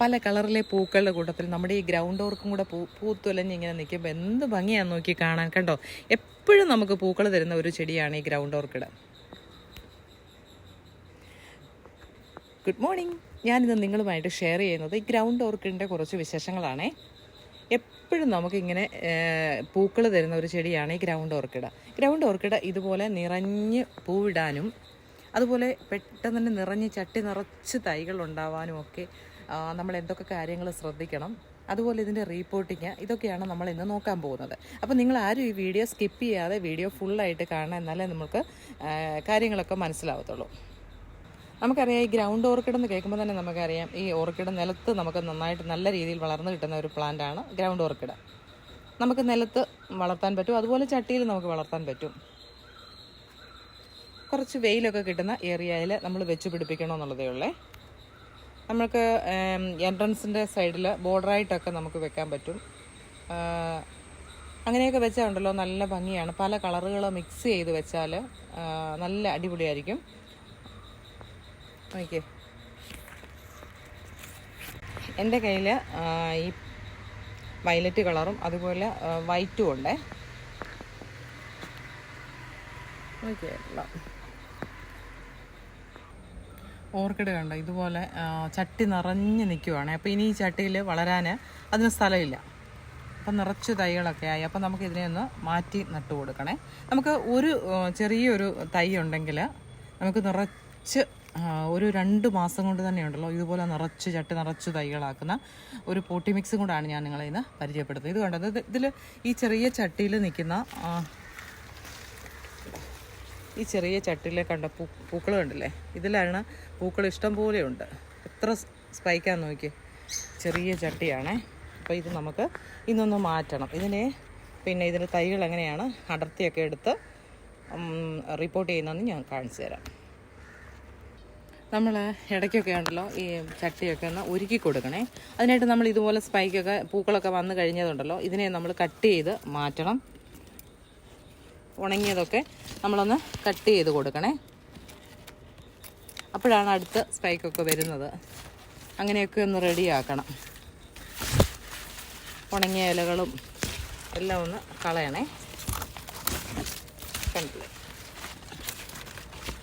പല കളറിലെ പൂക്കളുടെ കൂട്ടത്തിൽ നമ്മുടെ ഈ ഗ്രൗണ്ട് ഓർക്കും കൂടെ പൂ പൂത്തുലഞ്ഞ് ഇങ്ങനെ നിൽക്കുമ്പോൾ എന്ത് ഭംഗിയാന്ന് നോക്കി കാണാൻ. കണ്ടോ? എപ്പോഴും നമുക്ക് പൂക്കൾ തരുന്ന ഒരു ചെടിയാണ് ഈ ഗ്രൗണ്ട് ഓർക്കിഡ് ഗുഡ് മോർണിംഗ് ഞാനിത് നിങ്ങളുമായിട്ട് ഷെയർ ചെയ്യുന്നത് ഈ ഗ്രൗണ്ട് ഓർക്കിഡിന്റെ കുറച്ച് വിശേഷങ്ങളാണേ. എപ്പോഴും നമുക്കിങ്ങനെ പൂക്കൾ തരുന്ന ഒരു ചെടിയാണ് ഈ ഗ്രൗണ്ട് ഓർക്കിഡ് ഗ്രൗണ്ട് ഓർക്കിഡ് ഇതുപോലെ നിറഞ്ഞ് പൂവിടാനും അതുപോലെ പെട്ടെന്ന് തന്നെ നിറഞ്ഞ് ചട്ടി നിറച്ച് തൈകൾ ഉണ്ടാവാനും ഒക്കെ നമ്മൾ എന്തൊക്കെ കാര്യങ്ങൾ ശ്രദ്ധിക്കണം. അതുപോലെ ഇതിന്റെ റീപ്പോർട്ടിങ് ഇതൊക്കെയാണ് നമ്മൾ ഇന്ന് നോക്കാൻ പോകുന്നത്. അപ്പോൾ നിങ്ങൾ ആരും ഈ വീഡിയോ സ്കിപ്പ് ചെയ്യാതെ വീഡിയോ ഫുള്ളായിട്ട് കാണാൻ എന്നാലേ നമുക്ക് കാര്യങ്ങളൊക്കെ മനസ്സിലാവത്തുള്ളൂ. നമുക്കറിയാം ഈ ഗ്രൗണ്ട് ഓർക്കിഡ് എന്ന് കേൾക്കുമ്പോൾ തന്നെ നമുക്കറിയാം ഈ ഓർക്കിഡ് നിലത്ത് നമുക്ക് നന്നായിട്ട് നല്ല രീതിയിൽ വളർന്നു കിട്ടുന്ന ഒരു പ്ലാന്റാണ് ഗ്രൗണ്ട് ഓർക്കിഡ് നമുക്ക് നിലത്ത് വളർത്താൻ പറ്റും അതുപോലെ ചട്ടിയിൽ നമുക്ക് വളർത്താൻ പറ്റും. കുറച്ച് വെയിലൊക്കെ കിട്ടുന്ന ഏരിയയിൽ നമ്മൾ വെച്ച് പിടിപ്പിക്കണമെന്നുള്ളതേ ഉള്ളേ. നമുക്ക് എൻട്രൻസിന്റെ സൈഡിൽ ബോർഡറായിട്ടൊക്കെ നമുക്ക് വെക്കാൻ പറ്റും. അങ്ങനെയൊക്കെ വെച്ചാൽ ഉണ്ടല്ലോ നല്ല ഭംഗിയാണ്. പല കളറുകൾ മിക്സ് ചെയ്ത് വെച്ചാൽ നല്ല അടിപൊളിയായിരിക്കും. നോക്കിയേ. എന്റെ കയ്യിൽ ഈ വയലറ്റ് കളറും അതുപോലെ വൈറ്റും ഉണ്ടേ. ഓക്കെ കൊള്ളാം. ഓർക്കിഡ് കണ്ട? ഇതുപോലെ ചട്ടി നിറഞ്ഞ് നിൽക്കുവാണ് അപ്പോൾ ഇനി ഈ ചട്ടിയിൽ വളരാൻ അതിന് സ്ഥലമില്ല. അപ്പം നിറച്ച് തൈകളൊക്കെ ആയി. അപ്പം നമുക്ക് ഇതിനെ ഒന്ന് മാറ്റി നട്ടു കൊടുക്കണേ. നമുക്ക് ഒരു ചെറിയൊരു തൈ ഉണ്ടെങ്കിൽ നമുക്ക് നിറച്ച് ഒരു രണ്ട് മാസം കൊണ്ട് തന്നെ ഉണ്ടല്ലോ. ഇതുപോലെ നിറച്ച് ചട്ടി നിറച്ച് തൈകളാക്കുന്ന ഒരു പോട്ടി മിക്സും കൂടാണ് ഞാൻ നിങ്ങളെ ഇന്ന് പരിചയപ്പെടുത്തുന്നത്. ഇത് കണ്ടത് ഇതിൽ ഈ ചെറിയ ചട്ടിയിൽ നിൽക്കുന്ന ഈ ചെറിയ ചട്ടിയിലെ കണ്ട പൂ പൂക്കൾ കണ്ടില്ലേ? ഇതിലാണ് പൂക്കൾ ഇഷ്ടം പോലെ ഉണ്ട്. എത്ര സ്പൈക്കാന്ന് നോക്കി ചെറിയ ചട്ടിയാണേ. അപ്പോൾ ഇത് നമുക്ക് ഇന്നൊന്ന് മാറ്റണം. ഇതിനെ പിന്നെ ഇതിന്റെ തൈകൾ എങ്ങനെയാണ് അടർത്തിയൊക്കെ എടുത്ത് റിപ്പോർട്ട് ചെയ്യുന്നതെന്ന് ഞാൻ കാണിച്ചു തരാം. നമ്മൾ ഇടയ്ക്കൊക്കെ ഉണ്ടല്ലോ ഈ ചട്ടിയൊക്കെ ഒന്ന് ഒരുക്കി കൊടുക്കണേ. അതിനായിട്ട് നമ്മൾ ഇതുപോലെ സ്പൈക്കൊക്കെ പൂക്കളൊക്കെ വന്നു കഴിഞ്ഞതുണ്ടല്ലോ. ഇതിനെ നമ്മൾ കട്ട് ചെയ്ത് മാറ്റണം. ഉണങ്ങിയതൊക്കെ നമ്മളൊന്ന് കട്ട് ചെയ്ത് കൊടുക്കണേ. അപ്പോഴാണ് അടുത്ത സ്പൈക്കൊക്കെ വരുന്നത്. അങ്ങനെയൊക്കെ ഒന്ന് റെഡിയാക്കണം. ഉണങ്ങിയ ഇലകളും എല്ലാം ഒന്ന് കളയണേ. കണ്ടില്ലേ?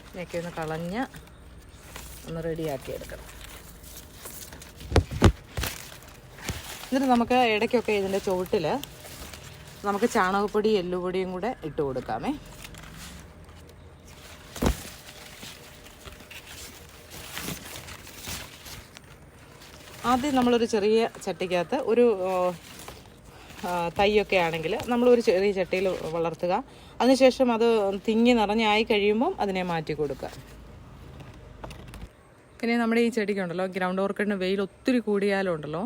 ഇതിനൊക്കെ ഒന്ന് കളഞ്ഞ് ഒന്ന് റെഡിയാക്കി എടുക്കണം. എന്നിട്ട് നമുക്ക് ഇടയ്ക്കൊക്കെ ഇതിന്റെ ചുവട്ടിൽ നമുക്ക് ചാണകപ്പൊടി എല്ലുപൊടിയും കൂടെ ഇട്ട് കൊടുക്കാമേ. ആദ്യം നമ്മളൊരു ചെറിയ ചട്ടിക്കകത്ത് ഒരു തൈയൊക്കെ ആണെങ്കിൽ നമ്മളൊരു ചെറിയ ചട്ടിയിൽ വളർത്തുക. അതിനുശേഷം അത് തിങ്ങി നിറഞ്ഞായി കഴിയുമ്പം അതിനെ മാറ്റി കൊടുക്കുക. പിന്നെ നമ്മുടെ ഈ ചെടിക്കുണ്ടല്ലോ ഗ്രൗണ്ട് ഓർക്കിഡിന് വെയിൽ ഒത്തിരി കൂടിയാലും ഉണ്ടല്ലോ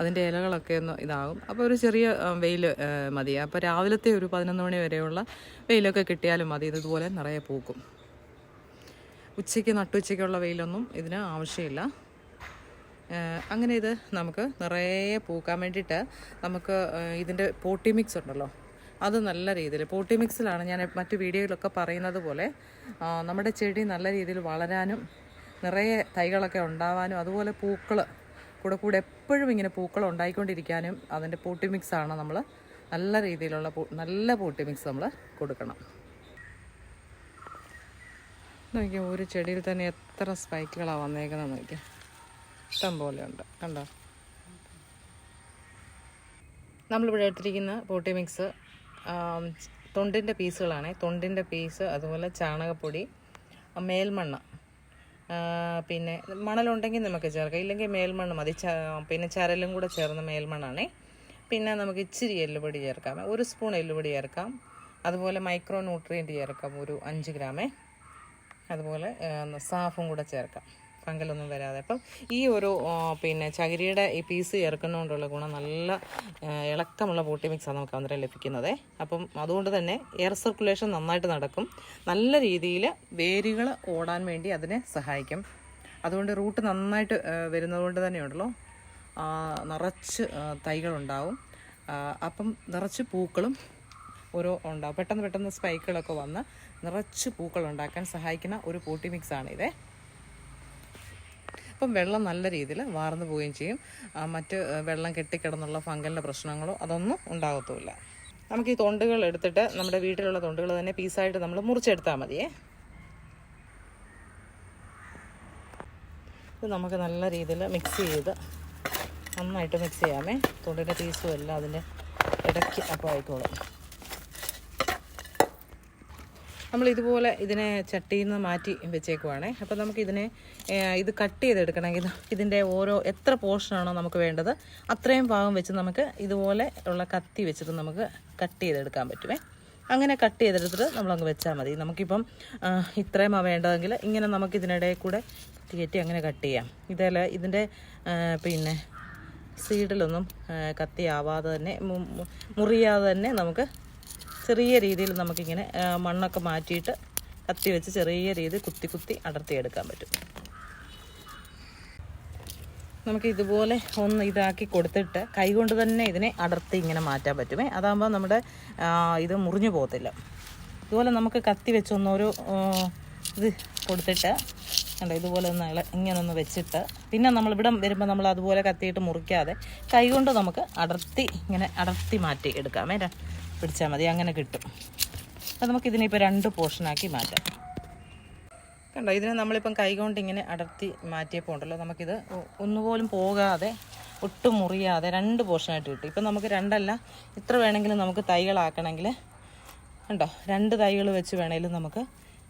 അതിന്റെ ഇലകളൊക്കെ ഒന്ന് ഇതാകും. അപ്പോൾ ഒരു ചെറിയ വെയിൽ മതി. അപ്പോൾ രാവിലത്തെ ഒരു പതിനൊന്ന് മണി വരെയുള്ള വെയിലൊക്കെ കിട്ടിയാലും മതി. ഇതുപോലെ നിറയെ പൂക്കും. ഉച്ചയ്ക്ക് നട്ടുച്ചയ്ക്കുള്ള വെയിലൊന്നും ഇതിന് ആവശ്യമില്ല. അങ്ങനെ ഇത് നമുക്ക് നിറയെ പൂക്കാൻ വേണ്ടിയിട്ട് നമുക്ക് ഇതിന്റെ പോട്ടി മിക്സ് ഉണ്ടല്ലോ. അത് നല്ല രീതിയിൽ പോട്ടി മിക്സിലാണ് ഞാൻ മറ്റു വീഡിയോയിലൊക്കെ പറയുന്നത് പോലെ നമ്മുടെ ചെടി നല്ല രീതിയിൽ വളരാനും നിറയെ തൈകളൊക്കെ ഉണ്ടാവാനും അതുപോലെ പൂക്കൾ കൂടെ കൂടെ എപ്പോഴും ഇങ്ങനെ പൂക്കൾ ഉണ്ടായിക്കൊണ്ടിരിക്കാനും അതിന്റെ പോട്ടി മിക്സാണ് നമ്മൾ നല്ല രീതിയിലുള്ള നല്ല പൂട്ടി മിക്സ് നമ്മൾ കൊടുക്കണം. നോക്കിയാൽ ഒരു ചെടിയിൽ തന്നെ എത്ര സ്പൈക്കുകളാണ് വന്നേക്കുന്നത് നോക്കിയാൽ ഇഷ്ടം പോലെ ഉണ്ട് കണ്ടോ? നമ്മളിവിടെ എടുത്തിരിക്കുന്ന പൂട്ടി മിക്സ് തൊണ്ടിന്റെ പീസുകളാണ് തൊണ്ടിന്റെ പീസ് അതുപോലെ ചാണകപ്പൊടി മേൽമണ്ണ്. പിന്നെ മണലുണ്ടെങ്കിൽ നമുക്ക് ചേർക്കാം. ഇല്ലെങ്കിൽ മേൽമണ്ണ് മതി. പിന്നെ ചരലും കൂടെ ചേർന്ന മേൽമണ്ണാണേ. പിന്നെ നമുക്ക് ഇച്ചിരി എല്ലുപൊടി ചേർക്കാം. ഒരു സ്പൂൺ എല്ലുപൊടി ചേർക്കാം. അതുപോലെ മൈക്രോ ന്യൂട്രിയന്റ് ചേർക്കാം. ഒരു അഞ്ച് ഗ്രാമേ. അതുപോലെ സാഫും കൂടെ ചേർക്കാം. ഫംഗലൊന്നും വരാതെ. അപ്പം ഈ ഒരു പിന്നെ ചകിരിയുടെ ഈ പീസ് ചേർക്കുന്നതുകൊണ്ടുള്ള ഗുണം നല്ല ഇളക്കമുള്ള പോട്ടി മിക്സാണ് നമുക്ക് അന്നേരം ലഭിക്കുന്നത്. അപ്പം അതുകൊണ്ട് തന്നെ എയർ സർക്കുലേഷൻ നന്നായിട്ട് നടക്കും. നല്ല രീതിയിൽ വേരുകൾ ഓടാൻ വേണ്ടി അതിനെ സഹായിക്കും. അതുകൊണ്ട് റൂട്ട് നന്നായിട്ട് വരുന്നതുകൊണ്ട് തന്നെയുണ്ടല്ലോ നിറച്ച് തൈകളുണ്ടാവും. അപ്പം നിറച്ച് പൂക്കളും ഓരോ ഉണ്ടാവും. പെട്ടെന്ന് പെട്ടെന്ന് സ്പൈക്കുകളൊക്കെ വന്ന് നിറച്ച് പൂക്കൾ ഉണ്ടാക്കാൻ സഹായിക്കുന്ന ഒരു പോട്ടി മിക്സ് ആണ് ഇതേ അപ്പം വെള്ളം നല്ല രീതിയിൽ വാർന്നു പോവുകയും ചെയ്യും. മറ്റ് വെള്ളം കെട്ടിക്കിടന്നുള്ള ഫംഗലിന്റെ പ്രശ്നങ്ങളോ അതൊന്നും ഉണ്ടാകത്തുമില്ല. നമുക്ക് ഈ തൊണ്ടുകൾ എടുത്തിട്ട് നമ്മുടെ വീട്ടിലുള്ള തൊണ്ടുകൾ തന്നെ പീസായിട്ട് നമ്മൾ മുറിച്ചെടുത്താൽ മതിയേ. ഇത് നമുക്ക് നല്ല രീതിയിൽ മിക്സ് ചെയ്ത് നന്നായിട്ട് മിക്സ് ചെയ്യാമേ. തൊണ്ടിന്റെ പീസും എല്ലാം അതിന്റെ ഇടയ്ക്ക് അപ്പോൾ ആയിക്കോളും നമ്മൾ ഇതുപോലെ ഇതിനെ ചട്ടിയിൽ നിന്ന് മാറ്റി വെച്ചേക്കുവാണേ. അപ്പോൾ നമുക്ക് ഇതിനെ ഇത് കട്ട് ചെയ്തെടുക്കണമെങ്കിൽ ഇതിന്റെ ഓരോ എത്ര പോർഷനാണോ നമുക്ക് വേണ്ടത് അത്രയും ഭാഗം വെച്ച് നമുക്ക് ഇതുപോലെ ഉള്ള കത്തി വെച്ചിട്ട് നമുക്ക് കട്ട് ചെയ്തെടുക്കാൻ പറ്റുമേ അങ്ങനെ കട്ട് ചെയ്തെടുത്തിട്ട് നമ്മളങ്ങ് വെച്ചാൽ മതി. നമുക്കിപ്പം ഇത്രയും വേണ്ടതെങ്കിൽ ഇങ്ങനെ നമുക്ക് ഇതിനിടയിൽ കൂടെ തീറ്റി അങ്ങനെ കട്ട് ചെയ്യാം. ഇതേല ഇതിന്റെ പിന്നെ സീഡിലൊന്നും കത്തിയാവാതെ തന്നെ മുറിയാതെ തന്നെ നമുക്ക് ചെറിയ രീതിയിൽ നമുക്കിങ്ങനെ മണ്ണൊക്കെ മാറ്റിയിട്ട് കത്തി വെച്ച് ചെറിയ രീതിയിൽ കുത്തി കുത്തി അടർത്തിയെടുക്കാൻ പറ്റും. നമുക്ക് ഇതുപോലെ ഒന്ന് ഇതാക്കി കൊടുത്തിട്ട് കൈകൊണ്ട് തന്നെ ഇതിനെ അടർത്തി ഇങ്ങനെ മാറ്റാൻ പറ്റുമേ. അതാകുമ്പോൾ നമ്മുടെ ഇത് മുറിഞ്ഞു പോകത്തില്ല. ഇതുപോലെ നമുക്ക് കത്തി വെച്ചൊന്നൊരു ഇത് കൊടുത്തിട്ട് കണ്ടോ ഇതുപോലെ ഒന്ന് ഇങ്ങനെ ഒന്ന് വെച്ചിട്ട് പിന്നെ നമ്മൾ ഇവിടെ വരുമ്പോൾ നമ്മൾ അതുപോലെ കത്തിയിട്ട് മുറിക്കാതെ കൈകൊണ്ട് നമുക്ക് അടർത്തി ഇങ്ങനെ അടർത്തി മാറ്റി എടുക്കാം. ര- പിടിച്ചാൽ മതി അങ്ങനെ കിട്ടും. അപ്പോൾ നമുക്കിതിനിപ്പോൾ രണ്ട് പോർഷനാക്കി മാറ്റാം. കണ്ടോ ഇതിനെ നമ്മളിപ്പം കൈകൊണ്ട് ഇങ്ങനെ അടർത്തി മാറ്റിയപ്പോൾ ഉണ്ടല്ലോ നമുക്കിത് ഒന്നുപോലും പോകാതെ ഒട്ടും മുറിയാതെ രണ്ട് പോർഷനായിട്ട് കിട്ടും. ഇപ്പം നമുക്ക് രണ്ടല്ല ഇത്ര വേണമെങ്കിലും നമുക്ക് തൈകളാക്കണമെങ്കിൽ കണ്ടോ രണ്ട് തൈകൾ വെച്ച് വേണമെങ്കിലും നമുക്ക്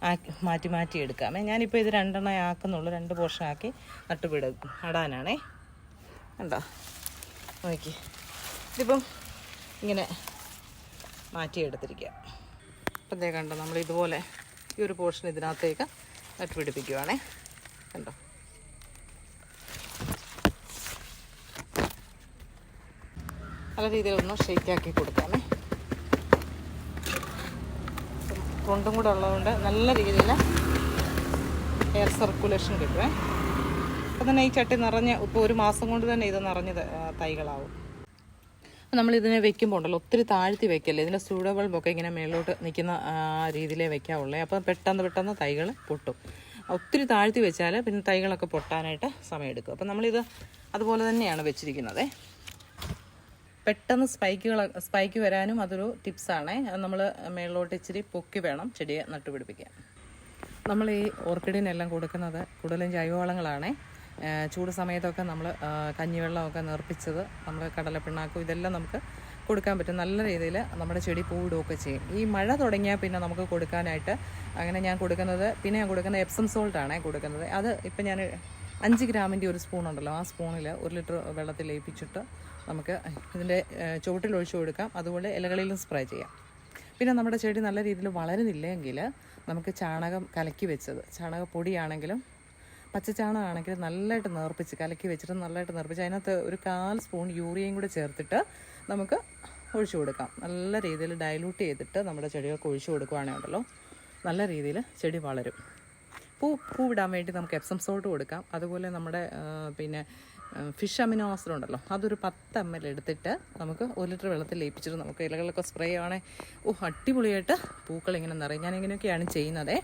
ആക്കി മാറ്റി മാറ്റി എടുക്കാമേ ഞാനിപ്പോൾ ഇത് രണ്ടെണ്ണം ആക്കുന്നുള്ളൂ രണ്ട് പോർഷൻ ആക്കി നട്ടുപിട നടാനാണേ. കണ്ടോ നോക്കി. ഇതിപ്പം ഇങ്ങനെ മാറ്റിയെടുത്തിരിക്കുക. അപ്പം ദേ കണ്ടോ നമ്മൾ ഇതുപോലെ ഈ ഒരു പോർഷൻ ഇതിനകത്തേക്ക് നട്ടുപിടിപ്പിക്കുവാണേ കണ്ടോ? പല രീതിയിലൊന്ന് ഷെയ്ക്കാക്കി കൊടുക്കാമേ. കൊണ്ടും കൂടെ ഉള്ളതുകൊണ്ട് നല്ല രീതിയിൽ എയർ സർക്കുലേഷൻ കിട്ടുമേ അപ്പം തന്നെ ഈ ചട്ടി നിറഞ്ഞ് ഇപ്പോൾ ഒരു മാസം കൊണ്ട് തന്നെ ഇത് നിറഞ്ഞ് തൈകളാവും. അപ്പം നമ്മൾ ഇതിനെ വെക്കുമ്പോൾ ഉണ്ടല്ലോ ഒത്തിരി താഴ്ത്തി വെക്കല്ലേ? ഇതിന്റെ സൂഡ ബൾബൊക്കെ ഇങ്ങനെ മേളിലോട്ട് നിൽക്കുന്ന രീതിയിലേ വെക്കാവുള്ളേ. അപ്പോൾ പെട്ടെന്ന് പെട്ടെന്ന് തൈകൾ പൊട്ടും. ഒത്തിരി താഴ്ത്തി വെച്ചാൽ പിന്നെ തൈകളൊക്കെ പൊട്ടാനായിട്ട് സമയമെടുക്കും. അപ്പം നമ്മളിത് അതുപോലെ തന്നെയാണ് വെച്ചിരിക്കുന്നത്. പെട്ടെന്ന് സ്പൈക്കുകൾ സ്പൈക്ക് വരാനും അതൊരു ടിപ്സാണ്. നമ്മൾ മേളിലോട്ട് ഇച്ചിരി പൊക്കി വേണം ചെടിയെ നട്ടുപിടിപ്പിക്കാൻ. നമ്മൾ ഈ ഓർക്കിഡിനെല്ലാം കൊടുക്കുന്നത് കൂടുതലും ജൈവവളങ്ങളാണ് ചൂട് സമയത്തൊക്കെ നമ്മൾ കഞ്ഞിവെള്ളമൊക്കെ നിർപ്പിച്ചത് നമ്മൾ കടലപ്പിണ്ണാക്കും ഇതെല്ലാം നമുക്ക് കൊടുക്കാൻ പറ്റും. നല്ല രീതിയിൽ നമ്മുടെ ചെടി പൂവിടുകയൊക്കെ ചെയ്യും. ഈ മഴ തുടങ്ങിയാൽ പിന്നെ നമുക്ക് കൊടുക്കാനായിട്ട് അങ്ങനെ ഞാൻ കൊടുക്കുന്നത് പിന്നെ ഞാൻ കൊടുക്കുന്നത് എപ്സം സോൾട്ടാണ് കൊടുക്കുന്നത്. അത് ഇപ്പം ഞാൻ അഞ്ച് ഗ്രാമിന്റെ ഒരു സ്പൂൺ ഉണ്ടല്ലോ ആ സ്പൂണിൽ ഒരു ലിറ്റർ വെള്ളത്തിൽ ലയിപ്പിച്ചിട്ട് നമുക്ക് ഇതിന്റെ ചുവട്ടിൽ ഒഴിച്ചു കൊടുക്കാം. അതുപോലെ ഇലകളിലും സ്പ്രേ ചെയ്യാം. പിന്നെ നമ്മുടെ ചെടി നല്ല രീതിയിൽ വളരുന്നില്ലെങ്കിൽ നമുക്ക് ചാണകം കലക്കി വെച്ചത് ചാണകപ്പൊടിയാണെങ്കിലും പച്ചച്ചാണകമാണെങ്കിലും നല്ലതായിട്ട് നേർപ്പിച്ച് കലക്കി വെച്ചിട്ട് നല്ലതായിട്ട് നേർപ്പിച്ച് അതിനകത്ത് ഒരു കാൽ സ്പൂൺ യൂറിയയും കൂടെ ചേർത്തിട്ട് നമുക്ക് ഒഴിച്ചു കൊടുക്കാം. നല്ല രീതിയിൽ ഡൈലൂട്ട് ചെയ്തിട്ട് നമ്മുടെ ചെടികൾക്ക് ഒഴിച്ചു കൊടുക്കുകയാണെങ്കിലോ നല്ല രീതിയിൽ ചെടി വളരും. പൂ പൂവിടാൻ വേണ്ടി നമുക്ക് എപ്സം സോൾട്ട് കൊടുക്കാം. അതുപോലെ നമ്മുടെ പിന്നെ ഫിഷ് അമിനോ ഉണ്ടല്ലോ. അതൊരു പത്ത് എം എൽ എടുത്തിട്ട് നമുക്ക് ഒരു ലിറ്റർ വെള്ളത്തിൽ ലയിപ്പിച്ചിട്ട് നമുക്ക് ഇലകളൊക്കെ സ്പ്രേ ആണേ ഓ അടിപൊളിയായിട്ട് പൂക്കൾ ഇങ്ങനെ നിറയും. ഞാൻ ഇങ്ങനെയൊക്കെയാണ് ചെയ്യുന്നത്.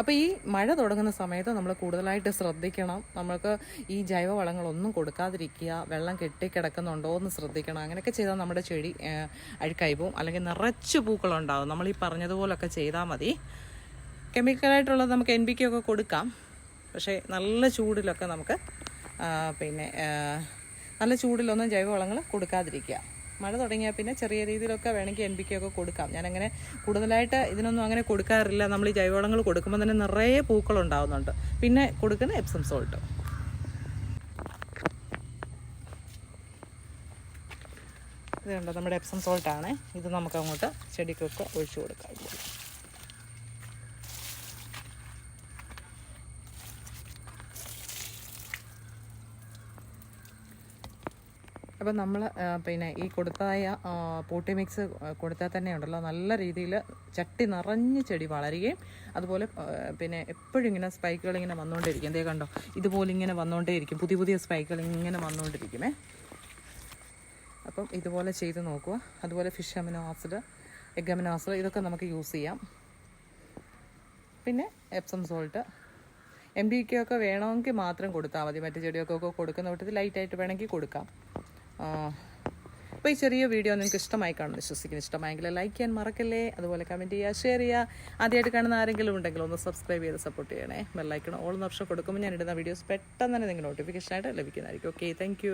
അപ്പോൾ ഈ മഴ തുടങ്ങുന്ന സമയത്ത് നമ്മൾ കൂടുതലായിട്ട് ശ്രദ്ധിക്കണം. നമ്മൾക്ക് ഈ ജൈവ ജൈവവളങ്ങളൊന്നും കൊടുക്കാതിരിക്കുക വെള്ളം കെട്ടിക്കിടക്കുന്നുണ്ടോ എന്ന് ശ്രദ്ധിക്കണം. അങ്ങനെയൊക്കെ ചെയ്താൽ നമ്മുടെ ചെടി അഴുക്കായി പോവും അല്ലെങ്കിൽ നിറച്ച് പൂക്കളുണ്ടാവും. നമ്മൾ ഈ പറഞ്ഞതുപോലൊക്കെ ചെയ്താൽ മതി. കെമിക്കലായിട്ടുള്ളത് നമുക്ക് എൻ ഒക്കെ കൊടുക്കാം. പക്ഷേ നല്ല ചൂടിലൊക്കെ നമുക്ക് പിന്നെ നല്ല ചൂടിലൊന്നും ജൈവവളങ്ങൾ കൊടുക്കാതിരിക്കുക. മഴ തുടങ്ങിയാൽ പിന്നെ ചെറിയ രീതിയിലൊക്കെ വേണമെങ്കിൽ എൻ പി കെ ഒക്കെ കൊടുക്കാം. ഞാനങ്ങനെ കൂടുതലായിട്ട് ഇതിനൊന്നും അങ്ങനെ കൊടുക്കാറില്ല. നമ്മൾ ഈ ജൈവവളങ്ങൾ കൊടുക്കുമ്പോൾ തന്നെ നിറയെ പൂക്കൾ ഉണ്ടാവുന്നുണ്ട്. പിന്നെ കൊടുക്കുന്ന എപ്സം സോൾട്ട് ഇതുണ്ട് നമ്മുടെ എപ്സം സോൾട്ടാണ് ഇത് നമുക്ക് അങ്ങോട്ട് ചെടിക്കൊക്കെ ഒഴിച്ചു കൊടുക്കാം. അപ്പം നമ്മൾ പിന്നെ ഈ കൊടുത്തായ പോട്ടി മിക്സ് കൊടുത്താൽ തന്നെ ഉണ്ടല്ലോ. നല്ല രീതിയിൽ ചട്ടി നിറഞ്ഞ് ചെടി വളരുകയും അതുപോലെ പിന്നെ എപ്പോഴും ഇങ്ങനെ സ്പൈക്കുകൾ ഇങ്ങനെ വന്നുകൊണ്ടിരിക്കും എന്തേ കണ്ടോ? ഇതുപോലെ ഇങ്ങനെ വന്നുകൊണ്ടേയിരിക്കും പുതിയ പുതിയ സ്പൈക്കുകൾ ഇങ്ങനെ വന്നുകൊണ്ടിരിക്കുമേ അപ്പം ഇതുപോലെ ചെയ്ത് നോക്കുക. അതുപോലെ fish amino acid egg amino acid ഇതൊക്കെ നമുക്ക് യൂസ് ചെയ്യാം. പിന്നെ എപ്സം സോൾട്ട്. എം ബി ഒക്കെ വേണമെങ്കിൽ മാത്രം കൊടുത്താൽ മതി. മറ്റു ചെടിയൊക്കെ ഒക്കെ കൊടുക്കുന്ന കൂട്ടത്തിൽ ലൈറ്റായിട്ട് വേണമെങ്കിൽ കൊടുക്കാം. അപ്പോൾ ഈ ചെറിയ വീഡിയോ നിങ്ങൾക്ക് ഇഷ്ടമായി കാണുന്നു വിശ്വസിക്കുന്നു ഇഷ്ടമായെങ്കിൽ ലൈക്ക് ചെയ്യാൻ മറക്കല്ലേ? അതുപോലെ കമന്റ് ചെയ്യുക ഷെയർ ചെയ്യുക. ആദ്യമായിട്ട് കാണുന്ന ആരെങ്കിലും ഉണ്ടെങ്കിൽ ഒന്ന് സബ്സ്ക്രൈബ് ചെയ്ത് സപ്പോർട്ട് ചെയ്യണേ. ബെല്ലൈക്കണം ഓൾ ഓപ്ഷൻ കൊടുക്കുമ്പോൾ ഞാൻ ഇടുന്ന വീഡിയോസ് പെട്ടെന്ന് തന്നെ നിങ്ങൾ നോട്ടിഫിക്കേഷനായിട്ട് ലഭിക്കുന്നതായിരിക്കും. Okay thank